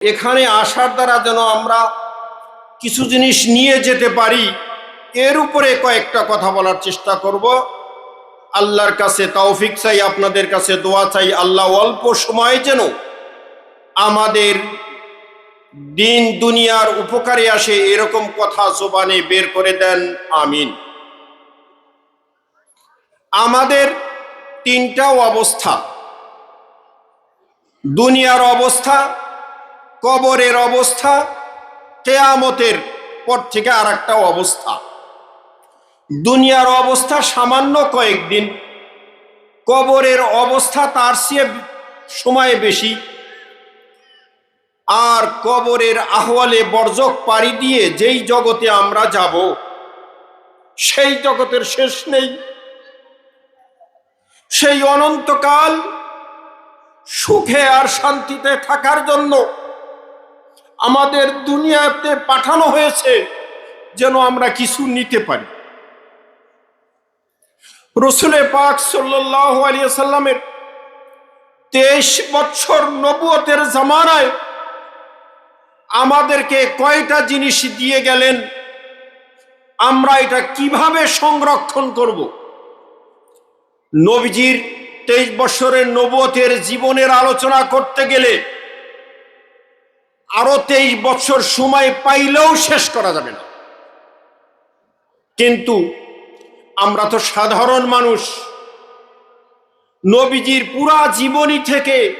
এখানে আসার দ্বারা যেন আমরা কিছু জিনিস নিয়ে যেতে পারি, এর উপরে কয়েকটা কথা বলার চেষ্টা করব। আল্লাহর কাছে তৌফিক চাই, আপনাদের কাছে দোয়া চাই, আল্লাহ অল্প সময়ে যেন আমাদের দিন দুনিয়ার উপকারে আসে, এরকম কথা জোবানে বের করে দেন, আমিন। আমাদের তিনটাও অবস্থা। দুনিয়ার অবস্থা কবরের অবস্থা কেয়ামতের পর থেকে আর একটা অবস্থা। দুনিয়ার অবস্থা সামান্য কয়েকদিন। কবরের অবস্থা তার চেয়ে সময় বেশি। আর কবরের আহ্বালে বর্জক পাড়ি দিয়ে যেই জগতে আমরা যাব, সেই জগতের শেষ নেই। সেই অনন্তকাল সুখে আর শান্তিতে থাকার জন্য আমাদের দুনিয়াতে পাঠানো হয়েছে যেন আমরা কিছু নিতে পারি। রসুলে পাক সাল্লামের তেইশ বছর নবুয়তের জামানায় আমাদেরকে কয়টা জিনিস দিয়ে গেলেন, আমরা এটা কীভাবে সংরক্ষণ করব? নবীজির তেইশ বছরের নবতের জীবনের আলোচনা করতে গেলে আরও তেইশ বছর সময় পাইলেও শেষ করা যাবে না। কিন্তু আমরা তো সাধারণ মানুষ। নবীজির পুরা জীবনী থেকে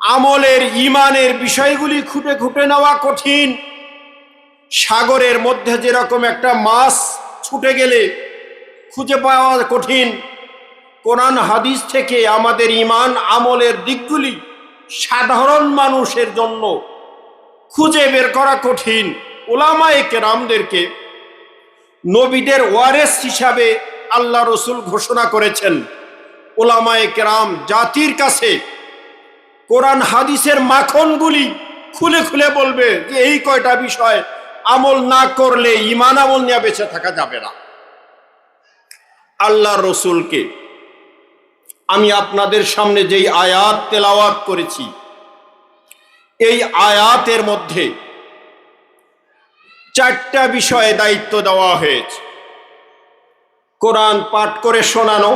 আমলের ইমানের বিষয়গুলি খুঁটে খুঁটে নেওয়া কঠিন। সাগরের মধ্যে যেরকম একটা মাছ ছুটে গেলে খুঁজে পাওয়া কঠিন। কোরআন হাদিস থেকে আমাদের ইমান আমলের দিকগুলি সাধারণ মানুষের জন্য খুঁজে বের করা কঠিন। ওলামায়ে কেরামদেরকে নবীদের ওয়ারেস হিসাবে আল্লাহ রসুল ঘোষণা করেছেন। ওলামায়ে কেরাম জাতির কাছে কোরআন হাদিসের মাখনগুলি খুলে খুলে বলবে যে এই কয়টা বিষয় আমল না করলে ইমান আমল নিয়ে বেঁচে থাকা যাবে না। আল্লাহ রসুলকে আমি আপনাদের সামনে যেই আয়াত তেলাওয়াত করেছি, এই আয়াতের মধ্যে চারটা বিষয়ে দায়িত্ব দেওয়া হয়েছে। কোরআন পাঠ করে শোনানো,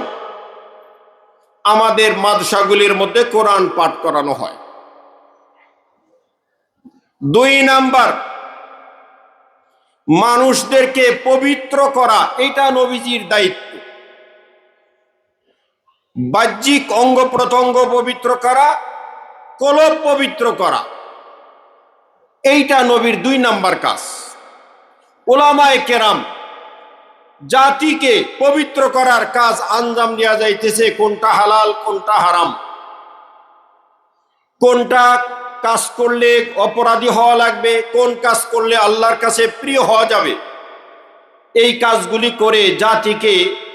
আমাদের মাদশাগুলির মধ্যে কোরআন পাঠ করানো হয়। দুই নাম্বার, মানুষদেরকে পবিত্র করা, এটা নবীজির দায়িত্ব। বাহ্যিক অঙ্গ প্রত্যঙ্গ পবিত্র করা কলব পবিত্র করা। এইটা নবীর দুই নাম্বার কাজ। ওলামায় কেরাম জাতিকে পবিত্র করার কাজ আঞ্জাম দেওয়া যাইতেছে, কোনটা হালাল, কোনটা হারাম। কোনটা কাজ করলে অপরাধী হওয়া লাগবে, কোন কাজ করলে আল্লাহর কাছে প্রিয় হওয়া যাবে। এই কাজগুলি করে জাতিকে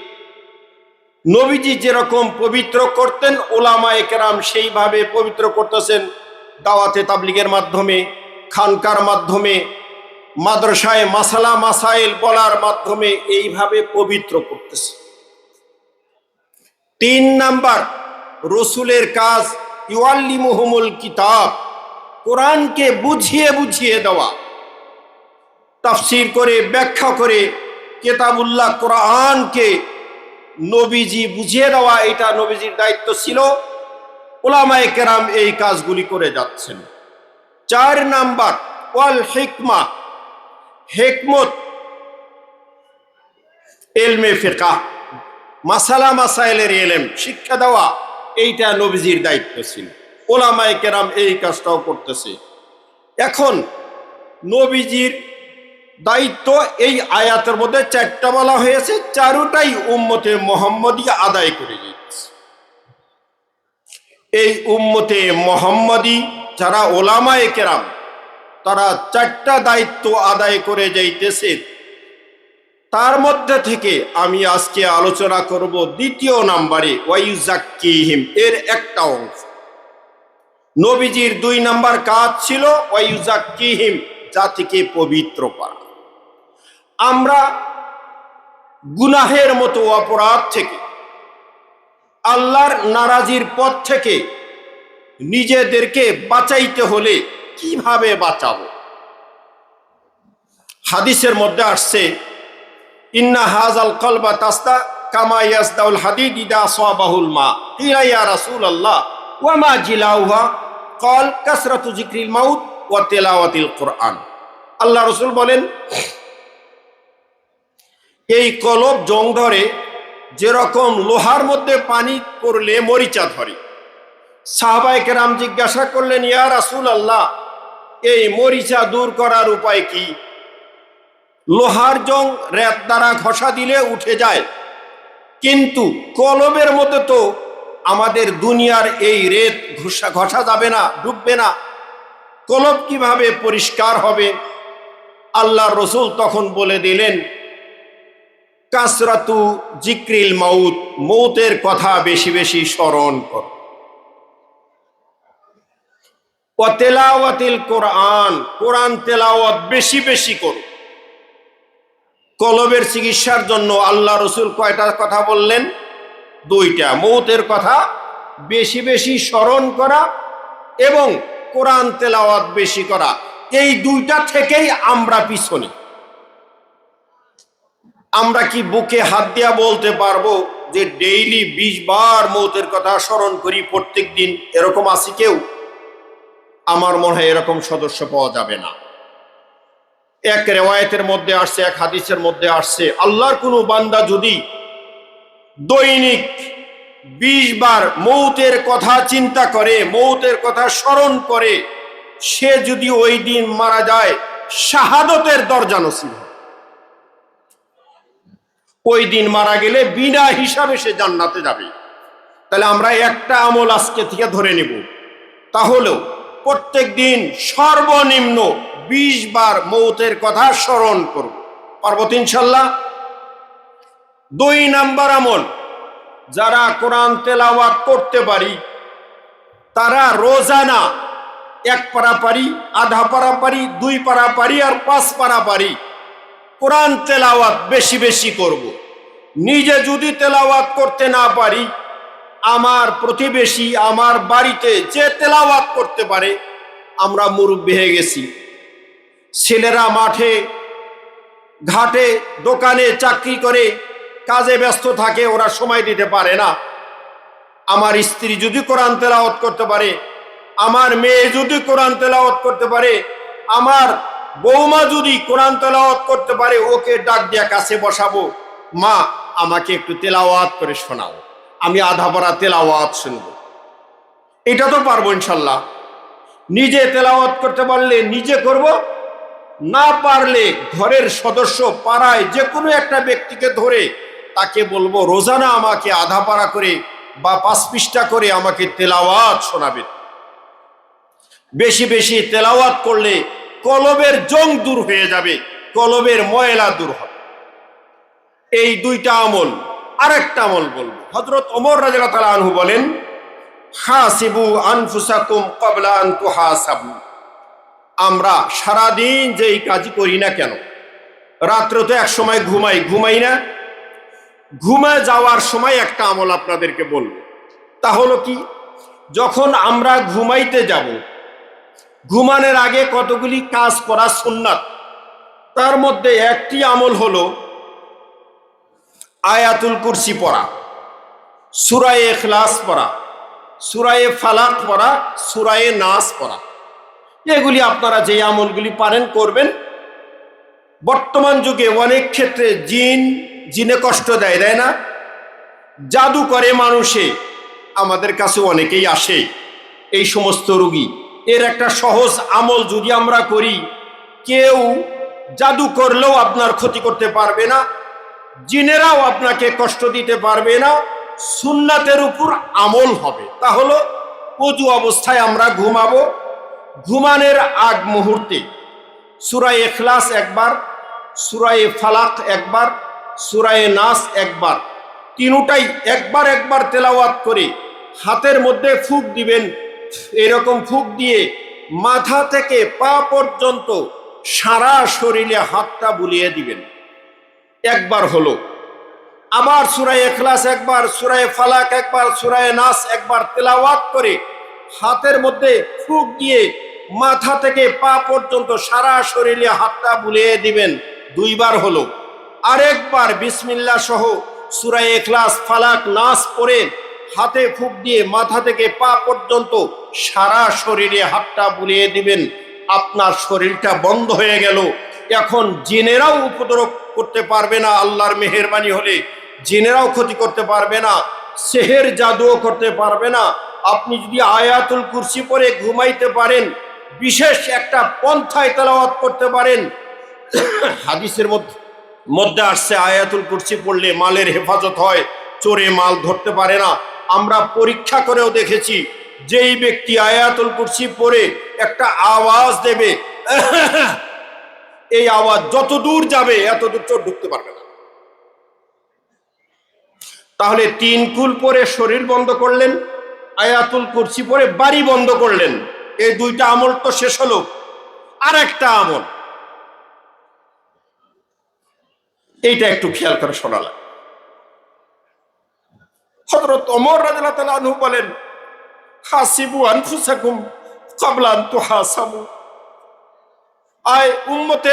নবীজি যেরকম পবিত্র করতেন ওলামা একরাম সেইভাবে পবিত্র করতেছেন দাওয়াতে তাবলিগের মাধ্যমে, খানকার মাধ্যমে, মাদ্রাসায় মাসালা, মাসাইল বলার মাধ্যমে এইভাবে পবিত্র করতেছে। তিন নাম্বার, রসুলের কাজ ইউআল্লি মুহমুল কিতাব, কোরআনকে বুঝিয়ে বুঝিয়ে দেওয়া, তাফসির করে, ব্যাখ্যা করে, কেতাবুল্লাহ কোরআনকে নবীজি বুঝিয়ে দেওয়া এটা নবীজির দায়িত্ব ছিল। ওলামায় কেরাম এই কাজগুলি করে যাচ্ছেন। চার নাম্বার, ওয়াল হেকমা, হেকমত, এলমে ফেকা মাসালা মাসাইলের এলেম, শিক্ষা দেওয়া, এইটা নবীজির দায়িত্ব ছিল। ওলামায় কেরাম এই কাজটাও করতেছে। এখন নবীজির দায়িত্ব এই আয়াতের মধ্যে চারটা বলা হয়েছে, চারোটাই উম্মতে মোহাম্মদী আদায় করে দিয়েছে এই উম্মতে মোহাম্মদী যারা ওলামায়ে কেরাম, তারা চারটা দায়িত্ব আদায় করে যাইতেছে। তার মধ্যে থেকে আমি আজকে আলোচনা করব দ্বিতীয় নাম্বারে ওয়াইজাক্কিহিম এর একটা অংশ। নবীজির দুই নাম্বার কাজ ছিল ওয়াইজাক্কিহিম জাতিকে পবিত্র করা। আমরা গুনাহের মতো অপরাধ থেকে, আল্লাহর নারাজির পথ থেকে নিজেদেরকে বাঁচাইতে হলে কীভাবে বাঁচাবো? হাদিসের মধ্যে আসছে, ইন্না হাজ আল কলবা তাস্তা কামা ইয়াসদাউল হাদিদ ইদা সাবাহুল মা। কিলা ইয়া রাসূলুল্লাহ। ওয়া মা জিলাউহা? কল কাসরাতু যিকরিল মাউত ওয়া তেলাওয়াতিল কোরআন। আল্লাহ রসুল বলেন এই কলব জং ধরে যেরকম লোহার মধ্যে পানি পড়লে মরিচা ধরে। সাহাবাই কেরাম জিজ্ঞাসা করলেন, ইয়া রাসূল আল্লাহ এই মরিচা দূর করার উপায় কি? লোহার জং রেত দ্বারা ঘষা দিলে উঠে যায়। কিন্তু কলবের মধ্যে তো আমাদের দুনিয়ার এই রেত ঘষা ঘষা যাবে না, ডুববে না। কলব কীভাবে পরিষ্কার হবে? আল্লাহ রসুল তখন বলে দিলেন কাসরাতু জিক্রিল মাউত, মৌতের কথা বেশি বেশি স্মরণ কর। তেলাওয়াতিল কোরআন কোরআন তেলাওয়াত বেশি বেশি করো। কলবের চিকিৎসার জন্য আল্লাহ রসুল কয়টা কথা বললেন? দুইটা। মৌতের কথা বেশি বেশি স্মরণ করা এবং কোরআন তেলাওয়াত বেশি করা। এই দুইটা থেকেই আমরা পিছনে। আমরা কি বুকে হাত দিয়া বলতে পারব যে ডেইলি বিশ বার মৌতের কথা স্মরণ করি প্রত্যেক দিন? এরকম আছে কেউ? আমার মনে হয় এরকম সদস্য পাওয়া যাবে না। এক রেওয়ায়তের মধ্যে আসছে, এক হাদিসের মধ্যে আসছে, আল্লাহর কোনো বান্দা যদি দৈনিক বিশ বার মৌতের কথা চিন্তা করে, মৌতের কথা স্মরণ করে, সে যদি ওই দিন মারা যায়, শাহাদতের দরজা নসিব। ওই দিন মারা গেলে বিনা হিসাবে সে জান্নাতে যাবে। তাহলে আমরা একটা আমল আজকে থেকে ধরে নেব। তাহলেও প্রত্যেক দিন সর্বনিম্ন বিশ বার মৌতের কথা স্মরণ করব। পারব তো ইনশাল্লাহ? দুই নাম্বার আমল, যারা কোরআন তেলাওয়াত করতে পারি, তারা রোজানা এক পারা পারি, আধা পারা পারি, দুই পারা পারি, আর পাঁচ পারা পারি। কোরআন তেলাওয়াত বেশি বেশি করব। নিজে যদি তেলাওয়াত করতে না পারি, আমার প্রতিবেশী আমার বাড়িতে যে তেলাওয়াত করতে পারে, আমরা মুরব্বী হয়ে গেছি ছেলেরা মাঠে, ঘাটে, দোকানে চাকরি করে, কাজে ব্যস্ত থাকে, ওরা সময় দিতে পারে না আমার স্ত্রী যদি কোরআন তেলাওয়াত করতে পারে, আমার মেয়ে যদি কোরআন তেলাওয়াত করতে পারে, আমার বৌমা যদি কোরআন তেলাওয়াত করতে পারে, ওকে ডাক দিয়া কাছে বসাবো। মা, আমাকে একটু তেলাওয়াত করে শোনাও। আমি আধা পড়া তেলাওয়াত শুনব। এটা তো পারব ইনশাল্লাহ। নিজে তেলাওয়াত করতে পারলে নিজে করব, না পারলে ঘরের সদস্য পাড়ায় যে কোনো একটা ব্যক্তিকে ধরে তাকে বলব রোজানা আমাকে আধা পাড়া করে বা পাঁচ পৃষ্ঠা করে আমাকে তেলাওয়াত শোনাবে। বেশি বেশি তেলাওয়াত করলে কলবের জং দূর হয়ে যাবে, কলবের ময়লা দূর হবে। এই দুইটা আমল, আরেকটা আমল বলব। হজরত ওমর রাজা তালা আনহু বলেন, হাসিবু আনফুসাকুম কবলা আনতু হাসাবু আমরা সারাদিন যেই কাজ করি না কেন, রাত্রে তো এক সময় ঘুমাই ঘুমাই না। ঘুমে যাওয়ার সময় একটা আমল আপনাদেরকে বলব। তা হলো কি, যখন আমরা ঘুমাইতে যাব ঘুমানোর আগে কতগুলি কাজ করা সুন্নাত? তার মধ্যে একটি আমল হলো আয়াতুল কুরসি পড়া, সুরায়ে এখলাস পড়া, সুরায়ে ফালাক পড়া, সুরায়ে নাস পড়া। এগুলি আপনারা যে আমলগুলি পারেন করবেন। বর্তমান যুগে অনেক ক্ষেত্রে জিন জিনে কষ্ট দেয় দেয় না? জাদু করে মানুষে আমাদের কাছে অনেকেই আসে এই সমস্ত রুগী। এর একটা সহজ আমল যদি আমরা করি, কেউ জাদু করলেও আপনার ক্ষতি করতে পারবে না, জিনেরাও আপনাকে কষ্ট দিতে পারবে না, সুন্নাতের উপর আমল হবে। তা হলো অজু অবস্থায় আমরা ঘুমাবো। ঘুমানের আগ মুহূর্তে সুরায় এখলাস একবার, সুরায়ে ফালাক একবার, সুরায়ে নাস একবার, তিনুটাই একবার একবার তেলাওয়াত করে হাতের মধ্যে ফুক দিবেন এরকম ফুক দিয়ে মাথা থেকে পা পর্যন্ত সারা শরীরে হাতটা বুলিয়ে দিবেন। একবার হলো। আবার সুরায় এখলাস একবার সুরায় ফালাক একবার সুরায় নাস একবার তেলাওয়াত করে হাতের মধ্যে ফুক দিয়ে মাথা থেকে পা পর্যন্ত সারা শরীরে হাতটা বুলিয়ে দিবেন। দুইবার হলো। আরেকবার বিসমিল্লা সহ সুরাই এখলাস ফালাক, নাস পরে হাতে ফুক দিয়ে মাথা থেকে পা পর্যন্ত সারা শরীরে হাতটা বুলিয়ে দিবেন। আপনার শরীরটা বন্ধ হয়ে গেল। এখন জিনেরাও উপদ্রব করতে পারবে না, আল্লাহর মেহেরবানি হলে। জিনেরাও ক্ষতি করতে পারবে না, সেহের জাদুও করতে পারবে না। আপনি যদি আয়াতুল কুরসি পরে ঘুমাইতে পারেন, বিশেষ একটা পন্থায় তেলাওয়াত করতে পারেন। হাদিসের মধ্যে মধ্যে আসছে, আয়াতুল কুরসি পড়লে মালের হেফাজত হয়, চোরে মাল ধরতে পারে না। আমরা পরীক্ষা করেও দেখেছি, যেই ব্যক্তি আয়াতুল কুরসি পড়ে একটা আওয়াজ দেবে, এই আওয়াজ যত দূর যাবে এত দূর চোর ঢুকতে পারবে না। তাহলে তিন কুল পরে শরীর বন্ধ করলেন, আয়াতুল কুরসি পরে বাড়ি বন্ধ করলেন, এই দুইটা আমল তো শেষ হলো। আর একটা আমল। এইটা একটু খেয়াল করে শোনালাম হযরত তাআলা আনহু বলেন, হাসিবু আনফুসাকুম উম্মতে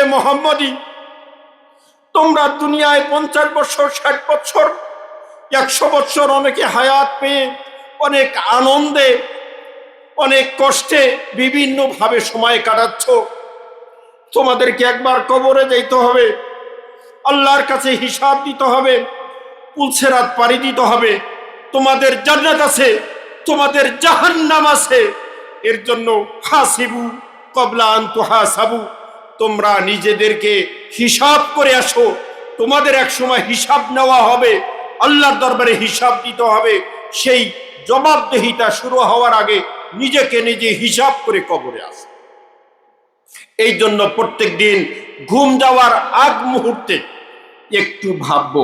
তোমরা দুনিয়ায় পঞ্চাশ বছর, ষাট বছর, একশো বছর অনেকে হায়াত পেয়ে, অনেক আনন্দে, অনেক কষ্টে বিভিন্নভাবে সময় কাটাচ্ছ। তোমাদেরকে একবার কবরে যাইতে হবে, আল্লাহর কাছে হিসাব দিতে হবে, পুলসেরাত পাড়ি দিতে হবে। তোমাদের জান্নাত আছে, তোমাদের জাহান্নাম আছে। এর জন্য হাসিবু কবলা আন্তু তোমরা নিজেদেরকে হিসাব করে আসো। তোমাদের এক সময় হিসাব নেওয়া হবে, আল্লাহর দরবারে হিসাব দিতে হবে। সেই জবাবদেহিতা শুরু হওয়ার আগে নিজেকে নিজে হিসাব করে কবরে আসো। এই জন্য প্রত্যেক দিন ঘুম যাওয়ার আগ মুহূর্তে একটু ভাববো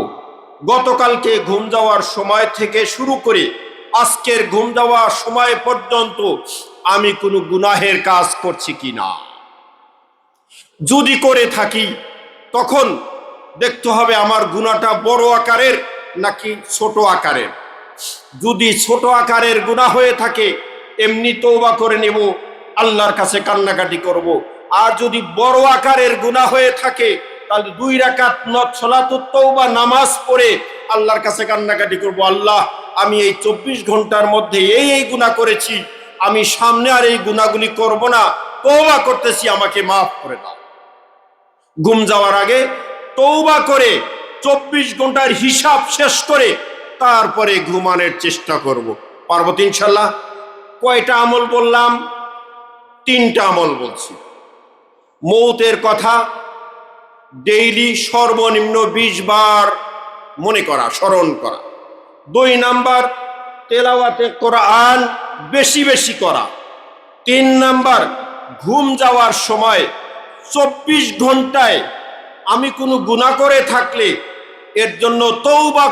গতকালকে ঘুম যাওয়ার সময় থেকে শুরু করে আজকের ঘুম যাওয়ার সময় পর্যন্ত আমি কোনো গুনাহের কাজ করছি কি না যদি করে থাকি, তখন দেখতে হবে আমার গুনাহটা বড় আকারের নাকি ছোট আকারের যদি ছোট আকারের গুনাহ হয়ে থাকে, এমনি তৌবা করে নেব, আল্লাহর কাছে কান্নাকাটি করব। আর যদি বড় আকারের গুনাহ হয়ে থাকে তাহলে দুই রাকাত বা নামাজ পড়ে আল্লাহর কাছে কান্নাকাটি করব, আল্লাহ, আমি এই চব্বিশ ঘণ্টার মধ্যে এই এই গুণা করেছি, আমি সামনে আর এই গুণাগুলি করব না তৌবা করতেছি, আমাকে মাফ করে দাও। ঘুম যাওয়ার আগে তৌবা করে চব্বিশ ঘণ্টার হিসাব শেষ করে তারপরে ঘুমানোর চেষ্টা করব। পারব ইনশাল্লাহ? কয়টা আমল বললাম? তিনটা আমল বলছি। মৌতের কথা ডেইলি সর্বনিম্ন বিশ বার মনে করা, স্মরণ করা। দুই নাম্বার, তেলাওয়াতে কোরআন বেশি বেশি করা। তিন নাম্বার, ঘুম যাওয়ার সময় চব্বিশ ঘন্টায় আমি কোনো গুণা করে থাকলে এর জন্য তৌবা